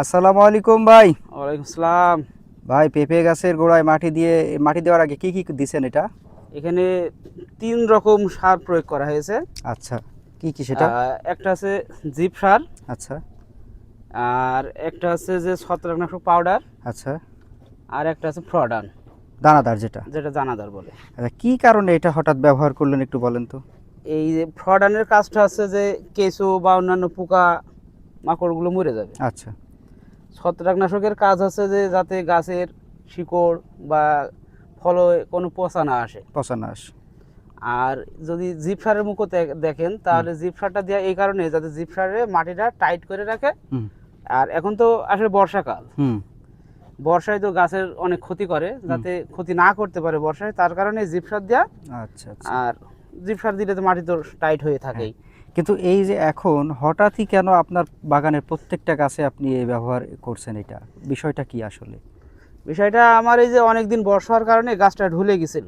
আসসালামু আলাইকুম ভাই। ওয়ালাইকুম আসসালাম ভাই পেঁপে গাছের গোড়ায় মাটি দিয়ে মাটি দেওয়ার আগে কি কি দিছেন এটা? এখানে তিন রকম সার প্রয়োগ করা হয়েছে। আচ্ছা কি কি সেটা? একটা আছে জিপ সার। আচ্ছা। আর একটা আছে যে ছত্রাকনাশক পাউডার। আচ্ছা। আর একটা আছে ফ্রডান দানাদার যেটা? যেটা দানাদার বলে। আচ্ছা কি কারণে এটা হঠাৎ ব্যবহার করলেন একটু বলেন তো? এই যে ফ্রডানের কাজটা আছে যে কেঁচো বা অন্যান্য পোকা মাকড়গুলো মরে যাবে। আচ্ছা। ছত্রাকনাশকের কাজ হচ্ছে যে যাতে গাছের শিকড় বা ফলে কোনো পচা না আসে। পচা না আসে। আর যদি জিপ সারের মুখও দে- দেখেন তাহলে জিপ সারটা দেওয়া এই কারণে যাতে জিপ সারে মাটিটা টাইট করে রাখে। আর এখন তো আসলে বর্ষাকাল। হুম। বর্ষায় তো গাছের অনেক ক্ষতি করে যাতে ক্ষতি না করতে পারে বর্ষায় তার কারণে জিপ সার দেওয়া আচ্ছা আচ্ছা। আর জিপ সার দিলে তো মাটি তো টাইট হয়ে থাকেই। কিন্তু এই যে এখন হঠাৎই কেন আপনার বাগানের প্রত্যেকটা গাছে আপনি এই ব্যবহার করছেন এটা? বিষয়টা কি আসলে? বিষয়টা আমার এই যে অনেকদিন বর্ষার কারণে গাছটা ঢুলে গেছিল।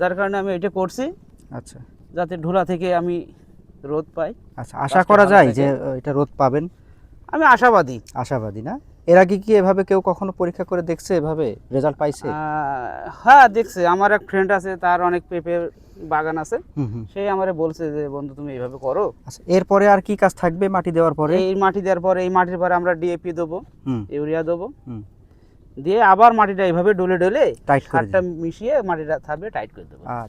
যার কারণে আমি এটা করছি। আচ্ছা। যাতে ঢোলা থেকে আমি রোদ পাই। আচ্ছা আশা করা যায় যে এটা রোদ পাবেন? আমি আশাবাদী। আশাবাদী না? এর আগে কি এভাবে কেউ কখনো পরীক্ষা করে দেখছে এভাবে রেজাল্ট পাইছে? হ্যাঁ দেখছে। আমার এক ফ্রেন্ড আছে তার অনেক পেঁপে বাগান আছে। সেই আমারে বলছে যে বন্ধু তুমি এইভাবে করো। আচ্ছা এরপরে আর কি কাজ থাকবে মাটি দেওয়ার পরে? এই মাটি দেওয়ার পরে এই মাটির পরে আমরা ডিএপি দেবো হুম। ইউরিয়া দেবো। হুম। দিয়ে আবার মাটিটা এইভাবে ডলে ডলে টাইট সারটা মিশিয়ে মাটিটা থাকবে টাইট করে দেবো। আচ্ছা।